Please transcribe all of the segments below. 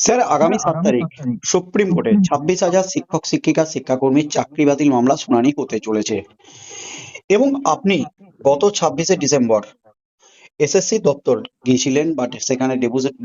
Sir আগামী সাত তারিখ সুপ্রিম কোর্টে ছাব্বিশ হাজার শিক্ষক শিক্ষিকা শিক্ষাকর্মীর চাকরি বাতিল মামলা শুনানি হতে চলেছে। এবং আপনি গত ছাব্বিশে ডিসেম্বর এসএসসি দপ্তর গিয়েছিলেন বা সেখানে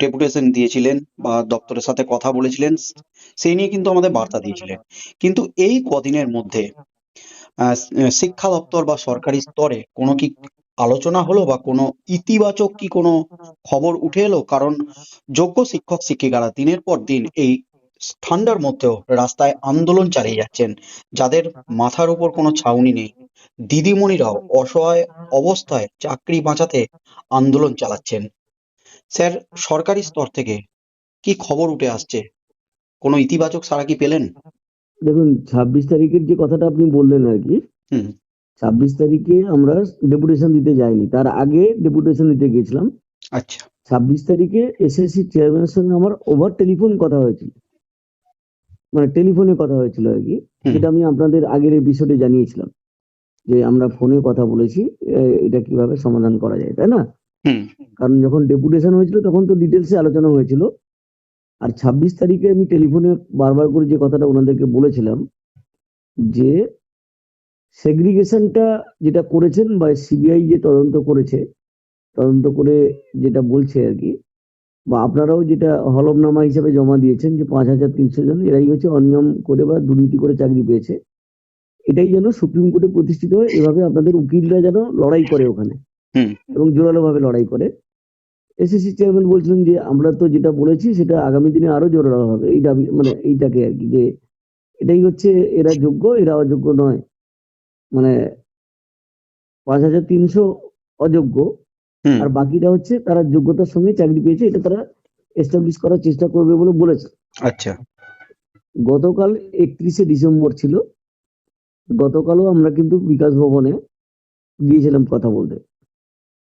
ডেপুটেশন দিয়েছিলেন বা দপ্তরের সাথে কথা বলেছিলেন সেই নিয়ে কিন্তু আমাদের বার্তা দিয়েছিলেন। কিন্তু এই কদিনের মধ্যে আহ, শিক্ষা দপ্তর বা সরকারি স্তরে কোনো কি আলোচনা হলো বা কোনো ইতিবাচক কি কোনো খবর উঠে এলো? কারণ যোগ্য শিক্ষক শিক্ষিকারা দিনের পর দিন এই ঠান্ডার মধ্যেও রাস্তায় আন্দোলন চালিয়ে যাচ্ছেন যাদের মাথার উপর কোনো ছাউনি নেই। দিদিমণিরাও অসহায় অবস্থায় চাকরি বাঁচাতে আন্দোলন চালাচ্ছেন। স্যার সরকারি স্তর থেকে কি খবর উঠে আসছে? কোনো ইতিবাচক সাড়া কি পেলেন? দেখুন ছাব্বিশ তারিখের যে কথাটা আপনি বললেন আর কি হুম। ছাব্বিশ তারিখে আমরা ডেপুটেশন দিতে যাইনি। তার আগে ডেপুটেশন দিতে গেছিলাম আচ্ছা। ছাব্বিশ তারিখে এসএসসি চেয়ারম্যানের সঙ্গে আমার ওভার টেলিফোন কথা হয়েছিল। মানে টেলিফোনে কথা হয়েছিল আর কি। সেটা আমি আপনাদের আগের এপিসোডে জানিয়েছিলাম। যে আমরা ফোনে কথা বলেছি এটা কীভাবে সমাধান করা যায় তাই না? কারণ যখন ডেপুটেশন হয়েছিল তখন তো ডিটেলসে আলোচনা হয়েছিল। আর ছাব্বিশ তারিখে আমি টেলিফোনে বারবার করে যে কথাটা ওনাদেরকে বলেছিলাম যে সেগ্রিগেশনটা যেটা করেছেন বা সিবিআই যে তদন্ত করেছে তদন্ত করে যেটা বলছে আর কি বা আপনারাও যেটা হলফনামা হিসেবে জমা দিয়েছেন যে পাঁচ হাজার তিনশো জন এরাই হচ্ছে অনিয়ম করে বা দুর্নীতি করে চাকরি পেয়েছে এটাই যেন সুপ্রিম কোর্টে প্রতিষ্ঠিত হয় এভাবে আপনাদের উকিলরা যেন লড়াই করে ওখানে হুম। এবং জোরালো ভাবে লড়াই করে এসএসসি চেয়ারম্যান বলছিলেন যে আমরা তো যেটা বলেছি সেটা আগামী দিনে আরও জোরালো হবে এই দাবি মানে এইটাকে আর কি যে এটাই হচ্ছে এরা যোগ্য এরা অযোগ্য নয় মানে পাঁচ হাজার তিনশো অযোগ্য। আর বাকিটা হচ্ছে তারা যোগ্যতার সঙ্গে চাকরি পেয়েছে এটা তারা এস্টাবলিশ করার চেষ্টা করবে বলে বলেছে। আচ্ছা। গতকাল একত্রিশে ডিসেম্বর ছিল গতকালও আমরা কিন্তু বিকাশ ভবনে গিয়েছিলাম কথা বলতে।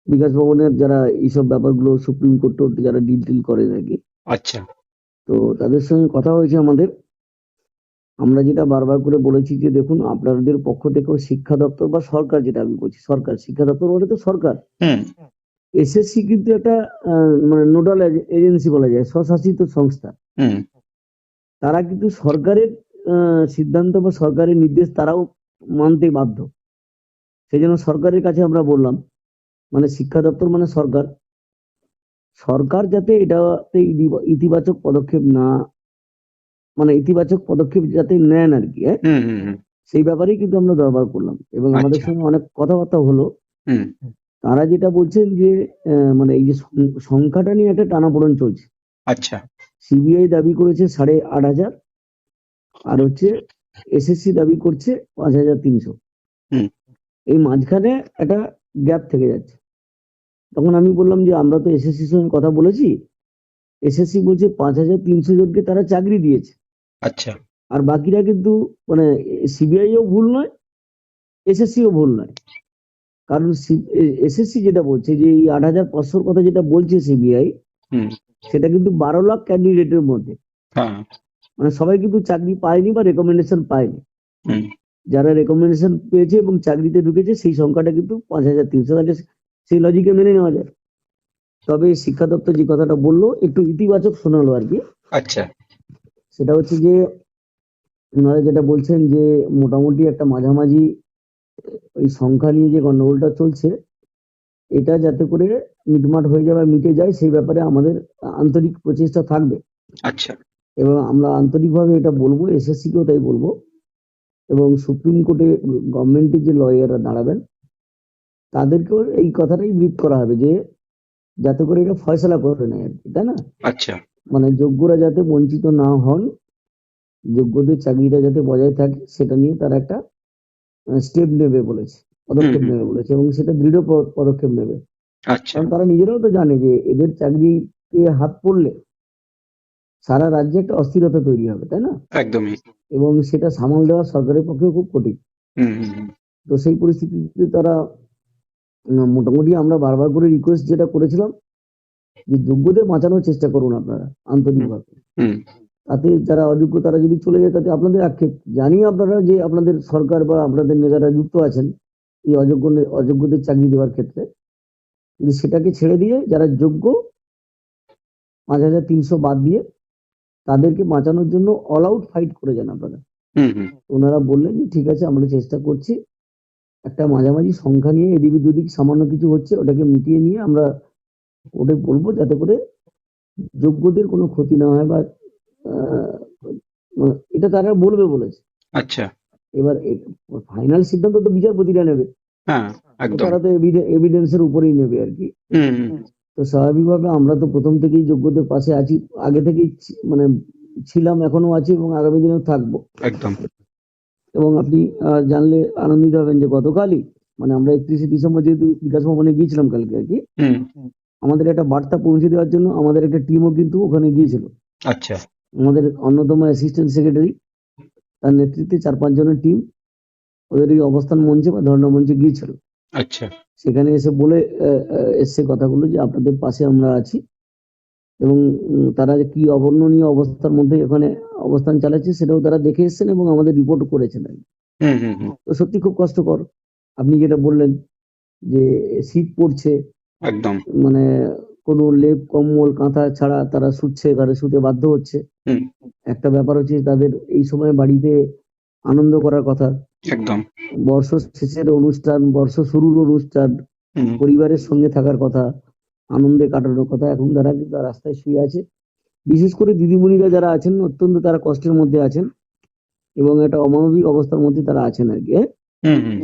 বিকাশ ভবনের যারা এইসব ব্যাপারগুলো সুপ্রিম কোর্ট যারা ডিল টিল করে নাকি। আচ্ছা। তো তাদের সঙ্গে কথা হয়েছে আমাদের। আমরা যেটা বারবার করে বলেছি যে দেখুন আপনাদের পক্ষ থেকেও শিক্ষা দপ্তর বা সরকার যেটা আমি বলছি সরকার শিক্ষা দপ্তর বলে তো সরকার। এসএসসি কিন্তু একটা মানে নোডাল এজেন্সি বলা যায় স্বশাসিত সংস্থা। হুম। তারা কিন্তু সরকারের সিদ্ধান্ত বা সরকারের নির্দেশ তারাও মানতে বাধ্য। সেই জন্য সরকারের কাছে আমরা বললাম মানে শিক্ষা দপ্তর মানে সরকার। সরকার যাতে এটাতে ইতি- ইতিবাচক পদক্ষেপ না মানে ইতিবাচক পদক্ষেপ যাতে নেন আর কি হ্যাঁ? সেই ব্যাপারেই কিন্তু আমরা দরবার করলাম। এবং আমাদের আচ্ছা। সঙ্গে অনেক কথাবার্তা হলো। হুম। তারা যেটা বলছেন যে মানে এই যে সংখ্যাটা নিয়ে একটা টানাপোড়েন চলছে। আচ্ছা। সিবিআই দাবি করেছে সাড়ে আট হাজার আর হচ্ছে এসএসসি দাবি করছে পাঁচ হাজার তিনশো। হুম। এই মাঝখানে একটা গ্যাপ থেকে যাচ্ছে। তখন আমি বললাম যে আমরা তো এসএসসির সঙ্গে কথা বলেছি। এসএসসি বলছে পাঁচ হাজার তিনশো জনকে তারা চাকরি দিয়েছে। আচ্ছা। আর বাকিরা কিন্তু মানে সিবিআইও ভুল নয় এসএসসিও ভুল নয়। কারণ এসএসসি যেটা বলছে যে এই আট হাজার পাঁচশোর কথা যেটা বলছে সিবিআই হুম। সেটা কিন্তু বারো লাখ ক্যান্ডিডেটের মধ্যে। হ্যাঁ। মানে সবাই কিন্তু চাকরি পায়নি বা রেকমেন্ডেশন পায়নি। হুম। যারা রেকমেন্ডেশন পেয়েছে এবং চাকরিতে ঢুকেছে সেই সংখ্যাটা কিন্তু পাঁচ হাজার তিনশো। তাহলে সেই লজিকে মেনে নেওয়া যায়। তবে শিক্ষা দপ্তর যে কথাটা বলল একটু ইতিবাচক শোনালো আর কি। আচ্ছা। সেটা হচ্ছে যে ওনারা যেটা বলছেন যে মোটামুটি একটা মাঝামাঝি ওই সংখ্যা নিয়ে যে গন্ডগোলটা চলছে এটা যাতে করে মিটমাট হয়ে যায় বা মিটে যায় সেই ব্যাপারে আমাদের আন্তরিক প্রচেষ্টা থাকবে। আচ্ছা। এবং আমরা আন্তরিকভাবে এটা বলব এসএসসি কেও তাই বলব। এবং সুপ্রিম কোর্টে গভর্নমেন্টের যে লয়াররা দাঁড়াবেন তাদেরকেও এই কথাটাই ব্রিফ করা হবে যে যাতে করে এটা ফয়সলা করে নেয় আর কি তাই না? আচ্ছা। মানে যোগ্যরা যাতে বঞ্চিত না হন যোগ্যদের চাকরিটা যাতে বজায় থাকে সেটা নিয়ে তারা একটা স্টেপ নেবে বলেছে পদক্ষেপ। নেবে বলেছে এবং সেটা দৃঢ় পদক্ষেপ নেবে। আচ্ছা। কারণ তারা নিজেরাও তো জানে যে এদের চাকরিতে হাত পড়লে সারা রাজ্যে একটা অস্থিরতা তৈরি হবে তাই না? একদমই। এবং সেটা সামাল দেওয়া সরকারের পক্ষে খুব কঠিন। তো সেই পরিস্থিতিতে তারা মোটামুটি আমরা বারবার করে রিকোয়েস্ট যেটা করেছিলাম যে যোগ্যদের বাঁচানোর চেষ্টা করুন আপনারা আন্তরিকভাবে। হুম তাতে যারা অযোগ্য তারা যদি চলে যায় তাতে আপনাদের আক্ষেপ জানি আপনারা যে আপনাদের সরকার বা আপনাদের নেতারা যুক্ত আছেন এই অযোগ্য অযোগ্যদের চাকরি দেওয়ার ক্ষেত্রে কিন্তু সেটাকে ছেড়ে দিয়ে যারা যোগ্য পাঁচ হাজার তিনশো বাদ দিয়ে তাদেরকে বাঁচানোর জন্য অল আউট ফাইট করে যান আপনারা। হুম হুম। ওনারা বললেন যে ঠিক আছে আমরা চেষ্টা করছি একটা মাঝামাঝি সংখ্যা নিয়ে এদিক দুদিক সামান্য কিছু হচ্ছে ওটাকে মিটিয়ে নিয়ে আমরা ওটাই বলব যাতে করে যোগ্যদের কোনো ক্ষতি না হয় বা আহ, এটা তারা বলবে বলেছে। আচ্ছা। এবার ফাইনাল সিদ্ধান্ত তো বিচারপতিরা নেবে। হ্যাঁ তারা তো এভিডেন্সের উপরেই নেবে আর কি। তো স্বাভাবিকভাবে আমরা তো প্রথম থেকেই যোগ্যদের পাশে আছি আগে থেকেই মানে ছিলাম এখনও আছি এবং আগামী দিনেও থাকব। একদম। এবং আপনি আহ, জানলে আনন্দিত হবেন যে গতকালই মানে আমরা একত্রিশে ডিসেম্বর যেহেতু বিকাশ ভবনে গিয়েছিলাম কালকে আর কি হুম। আমাদের একটা বার্তা পৌঁছে দেওয়ার জন্য আমাদের একটা টিমও কিন্তু ওখানে গিয়েছিল। আচ্ছা। আমাদের অন্যতম অ্যাসিস্ট্যান্ট সেক্রেটারি তার নেতৃত্বে চার পাঁচ জনের টিম ওদের এই অবস্থান মঞ্চে বা ধর্ণা মঞ্চে গিয়েছিল। আচ্ছা। সেখানে এসে বলে এসছে কথাগুলো যে আপনাদের পাশে আমরা আছি এবং তারা যে কি অবর্ণনীয় অবস্থার মধ্যে ওখানে অবস্থান চালাচ্ছে সেটাও তারা দেখে এসেছেন এবং আমাদের রিপোর্ট করেছেন তো সত্যি খুব কষ্টকর। আপনি যেটা বললেন যে শীত পড়ছে একদম। মানে কোনো লেপ কম্বল কাঁথা ছাড়া তারা শুচ্ছে ঘরে শুতে বাধ্য হচ্ছে। একটা ব্যাপার হচ্ছে তাদের এই সময় বাড়িতে আনন্দ করার কথা। একদম। বর্ষ শেষের অনুষ্ঠান বর্ষ শুরুর অনুষ্ঠান পরিবারের সঙ্গে থাকার কথা আনন্দে কাটানোর কথা এখন তারা কিন্তু রাস্তায় শুয়ে আছে। বিশেষ করে দিদিমণিরা যারা আছেন অত্যন্ত তারা কষ্টের মধ্যে আছেন এবং একটা অমানবিক অবস্থার মধ্যে তারা আছেন আর কি হ্যাঁ?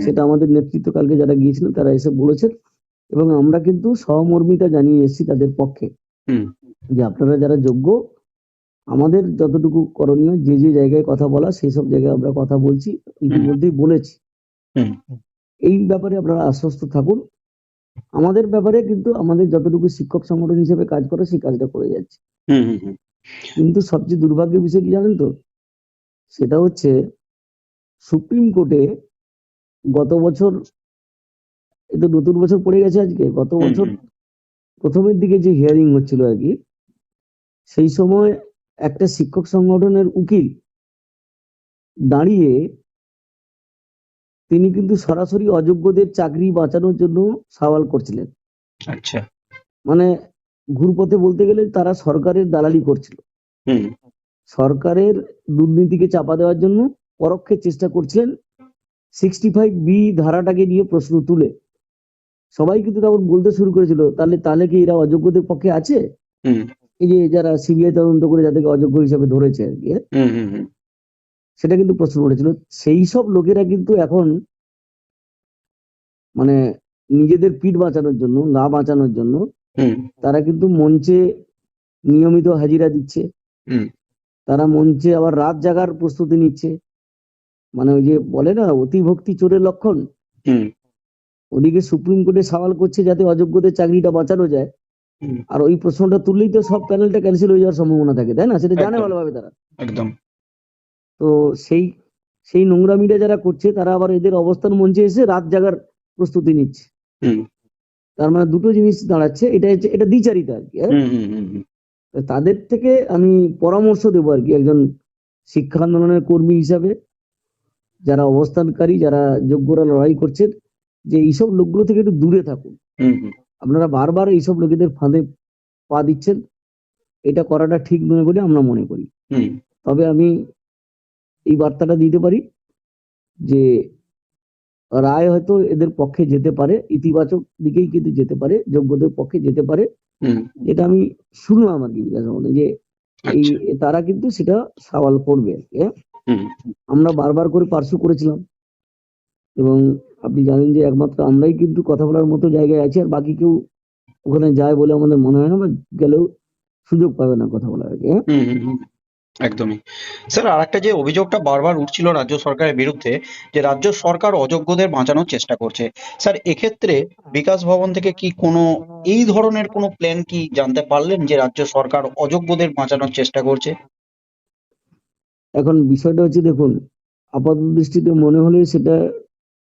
সেটা আমাদের নেতৃত্ব কালকে যারা গিয়েছিলেন তারা এসে বলেছেন। এবং আমরা কিন্তু সহমর্মিতা জানিয়ে এসেছি তাদের পক্ষে। হুম। যে আপনারা যারা যোগ্য আমাদের যতটুকু করণীয় যে যে জায়গায় কথা বলা সেই সব জায়গায় আমরা কথা বলছি ইতিমধ্যেই বলেছি। এই ব্যাপারে আপনারা আশ্বস্ত থাকুন। আমাদের ব্যাপারে কিন্তু আমাদের যতটুকু শিক্ষক সংগঠন হিসেবে কাজ করে সেই কাজটা করে যাচ্ছে। হুম হুম হুম। কিন্তু সবচেয়ে দুর্ভাগ্যের বিষয় কি জানেন তো? সেটা হচ্ছে সুপ্রিম কোর্টে গত বছর এই তো নতুন বছর পড়ে গেছে আজকে গত বছর প্রথমের দিকে যে হিয়ারিং হচ্ছিল আর কি সেই সময় একটা শিক্ষক সংগঠনের উকিল দাঁড়িয়ে তিনি কিন্তু সরাসরি অযোগ্যদের চাকরি বাঁচানোর জন্য সওয়াল করছিলেন। আচ্ছা। মানে ঘুরপথে বলতে গেলে তারা সরকারের দালালি করছিল। হুম। সরকারের দুর্নীতিকে চাপা দেওয়ার জন্য পরোক্ষে চেষ্টা করছিলেন সিক্সটি ফাইভ বি ধারাটাকে নিয়ে প্রশ্ন তুলে। সবাই কিন্তু তখন বলতে শুরু করেছিল তাহলে তাহলে কি এরা অযোগ্যদের পক্ষে আছে? হুম। এই যে যারা সিবিআই তদন্ত করে যাদেরকে অযোগ্য হিসাবে ধরেছে আর কি হ্যাঁ? সেটা কিন্তু প্রশ্ন উঠেছিল। সেই সব লোকেরা কিন্তু এখন মানে নিজেদের পিঠ বাঁচানোর জন্য গা বাঁচানোর জন্য হুম। তারা কিন্তু মঞ্চে নিয়মিত হাজিরা দিচ্ছে। হুম। তারা মঞ্চে আবার রাত জাগার প্রস্তুতি নিচ্ছে। মানে ওই যে বলে না অতিভক্তি চোরের লক্ষণ? হুম। ওদিকে সুপ্রিম কোর্টে সওয়াল করছে যাতে অযোগ্যদের চাকরিটা বাঁচানো যায়। আর ওই প্রশ্নটা তুললেই তো সব প্যানেলটা ক্যান্সেল হয়ে যাওয়ার সম্ভাবনা থাকে তাই না? সেটা জানে ভালোভাবে তারা। একদম। তো সেই সেই নোংরামিটা যারা করছে তারা আবার এদের অবস্থান মঞ্চে এসে রাত জাগার প্রস্তুতি নিচ্ছে। তার মানে দুটো জিনিস দাঁড়াচ্ছে এটা হচ্ছে এটা দ্বিচারিতা আর কি হ্যাঁ? তাদের থেকে আমি পরামর্শ দেবো আর কি একজন শিক্ষা আন্দোলনের কর্মী হিসাবে। যারা অবস্থানকারী যারা যোগ্যরা লড়াই করছেন যে এইসব লোকগুলো থেকে একটু দূরে থাকুন। হুম হুম। আপনারা বারবার এইসব লোকেদের ফাঁদে পা দিচ্ছেন এটা করাটা ঠিক নয় বলে আমরা মনে করি। তবে আমি এই বার্তাটা দিতে পারি যে রায় হয়তো এদের পক্ষে যেতে পারে ইতিবাচক দিকেই কিন্তু যেতে পারে যোগ্যদের পক্ষে যেতে পারে। হুম। যেটা আমি শুনলাম আর কি বিকাশ ভবনে যে এই আচ্ছা। তারা কিন্তু সেটা সওয়াল করবে আর কি, হ্যাঁ? আমরা বারবার করে পার্শ্ব করেছিলাম। এবং আপনি জানেন যে একমাত্র আমরাই কিন্তু কথা বলার মতো জায়গায় আছি আর বাকি কেউ ওখানে যায় বলে আমাদের মনে হয় না বা গেলেও সুযোগ পাবে না কথা বলার কি, হ্যাঁ? একদমই স্যার আর একটা যে অভিযোগটা বারবার উঠছিল রাজ্য সরকারের বিরুদ্ধে যে রাজ্য সরকার অযোগ্যদের বাঁচানোর চেষ্টা করছে স্যার এক্ষেত্রে বিকাশ ভবন থেকে কি কোনো এই ধরনের কোনো প্ল্যান কি জানতে পারলেন যে রাজ্য সরকার অযোগ্যদের বাঁচানোর চেষ্টা করছে এখন বিষয়টা হচ্ছে দেখুন আপাত দৃষ্টিতে মনে হলে সেটা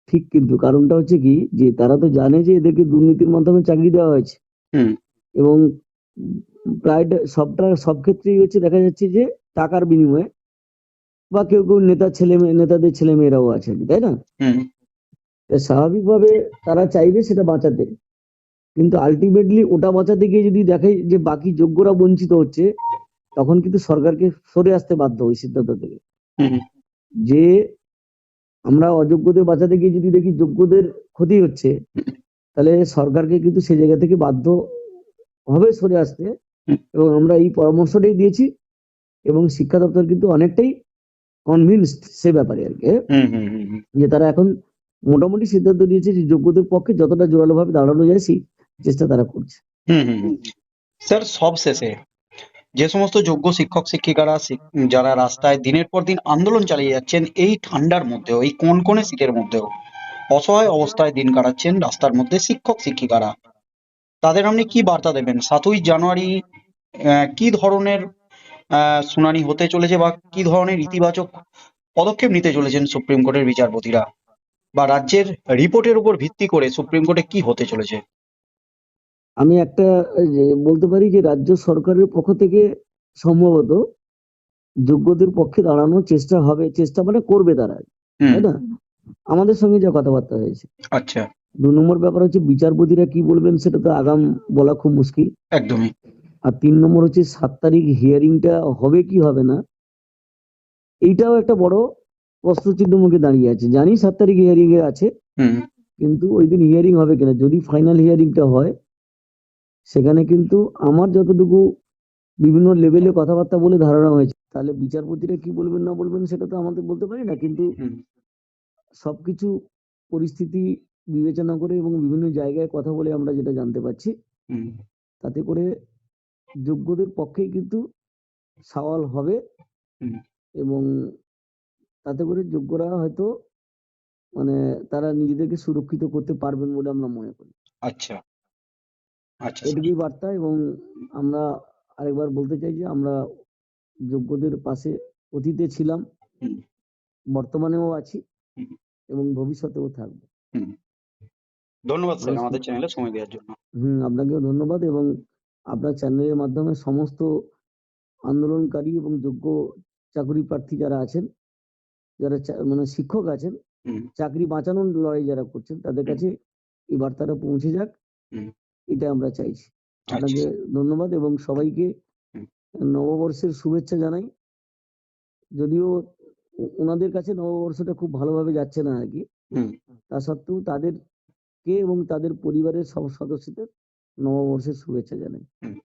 ঠিক কিন্তু কারণটা হচ্ছে কি যে তারা তো জানে যে এদেরকে দুর্নীতির মাধ্যমে চাকরি দেওয়া হয়েছে। হুম। এবং প্রায় সবটা সব ক্ষেত্রেই হচ্ছে দেখা যাচ্ছে যে টাকার বিনিময়ে বা কেউ কেউ নেতা ছেলে মেয়ে নেতাদের ছেলে মেয়েরাও আছে তাই না? স্বাভাবিকভাবে তারা চাইবে সেটা বাঁচাতে। কিন্তু আলটিমেটলি ওটা বাঁচাতে গিয়ে যদি দেখে যে বাকি যোগ্যরা বঞ্চিত হচ্ছে তখন কিন্তু সরকারকে সরে আসতে বাধ্য ওই সিদ্ধান্ত থেকে। যে আমরা অযোগ্যদের বাঁচাতে গিয়ে যদি দেখি যোগ্যদের ক্ষতি হচ্ছে তাহলে সরকারকে কিন্তু সেই জায়গা থেকে বাধ্য হবে সরে আসতে এবং আমরা এই পরামর্শটাই দিয়েছি এবং শিক্ষা দপ্তর কিন্তু অনেকটাই কনভিন্সড সে ব্যাপারে আর কি হ্যাঁ? হুম হুম হুম হুম। যে তারা এখন মোটামুটি সিদ্ধান্ত নিয়েছে যে যোগ্যদের পক্ষে যতটা জোরালো ভাবে দাঁড়ানো যায় সেই চেষ্টা তারা করছে হুম হুম হুম। স্যার সব শেষে যে সমস্ত যোগ্য শিক্ষক শিক্ষিকারা যারা রাস্তায় দিনের পর দিন আন্দোলন চালিয়ে যাচ্ছেন, এই ঠান্ডার মধ্যেও, এই কনকনে শীতের মধ্যেও, অসহায় অবস্থায় দিন কাটাচ্ছেন রাস্তার মধ্যে শিক্ষক শিক্ষিকারা। তাদের আপনি কি বার্তা দেবেন? সাতই জানুয়ারি কি ধরনের শুনানি হতে চলেছে বা কি ধরনের ইতিবাচক পদক্ষেপ নিতে চলেছেন সুপ্রিম কোর্টের বিচারপতিরা? বা রাজ্যের রিপোর্টের উপর ভিত্তি করে সুপ্রিম কোর্টে কি হতে চলেছে? আমি একটা যে বলতে পারি যে রাজ্য সরকারের পক্ষ থেকে সম্ভবত যোগ্যদের পক্ষে দাঁড়ানোর চেষ্টা হবে চেষ্টা মানে করবে তারা। তাই না? আমাদের সঙ্গে যা কথাবার্তা হয়েছে। আচ্ছা। দু নম্বর ব্যাপার হচ্ছে বিচারপতিরা কি বলবেন সেটা তো আগাম বলা খুব মুশকিল। একদমই। আর তিন নম্বর হচ্ছে সাত তারিখ হিয়ারিংটা হবে কি হবে না? এইটাও একটা বড় প্রশ্নচিহ্ন মুখে দাঁড়িয়ে আছে। জানি সাত তারিখ হিয়ারিং এ আছে কিন্তু ওই দিন হিয়ারিং হবে কিনা? যদি ফাইনাল হিয়ারিংটা হয় সেখানে কিন্তু আমার যতটুকু বিভিন্ন লেভেলে কথাবার্তা বলে ধারণা হয়েছে তাহলে বিচারপতিরা কি বলবেন না বলবেন সেটা তো আমাদের বলতে পারি না কিন্তু সবকিছু পরিস্থিতি বিবেচনা করে এবং বিভিন্ন জায়গায় কথা বলে আমরা যেটা জানতে পারছি তাতে করে যোগ্যদের পক্ষে কিন্তু সওয়াল হবে এবং তাতে করে যোগ্যরা হয়তো মানে তারা নিজেদেরকে সুরক্ষিত করতে পারবেন বলে আমরা মনে করি। আচ্ছা। এটুকুই বার্তা এবং আমরা আরেকবার বলতে চাই যে আমরা যোগ্যদের পাশে অতীতে ছিলাম বর্তমানেও আছি এবং ভবিষ্যতেও থাকব। ধন্যবাদ স্যার আমাদের চ্যানেলে সময় দেওয়ার জন্য। হুম আপনাকেও ধন্যবাদ এবং আপনার চ্যানেলের মাধ্যমে সমস্ত আন্দোলনকারী এবং যোগ্য চাকরি প্রার্থী যারা আছেন যারা মানে শিক্ষক আছেন চাকরি বাঁচানোর লড়াই যারা করছেন তাদের কাছে এই বার্তাটা পৌঁছে যাক। এটা আমরা চাইছি। আপনাকে ধন্যবাদ এবং সবাইকে নববর্ষের শুভেচ্ছা জানাই। যদিও ওনাদের কাছে নববর্ষটা খুব ভালোভাবে যাচ্ছে না আর কি তা সত্ত্বেও তাদেরকে এবং তাদের পরিবারের সব সদস্যদের নববর্ষের শুভেচ্ছা জানাই।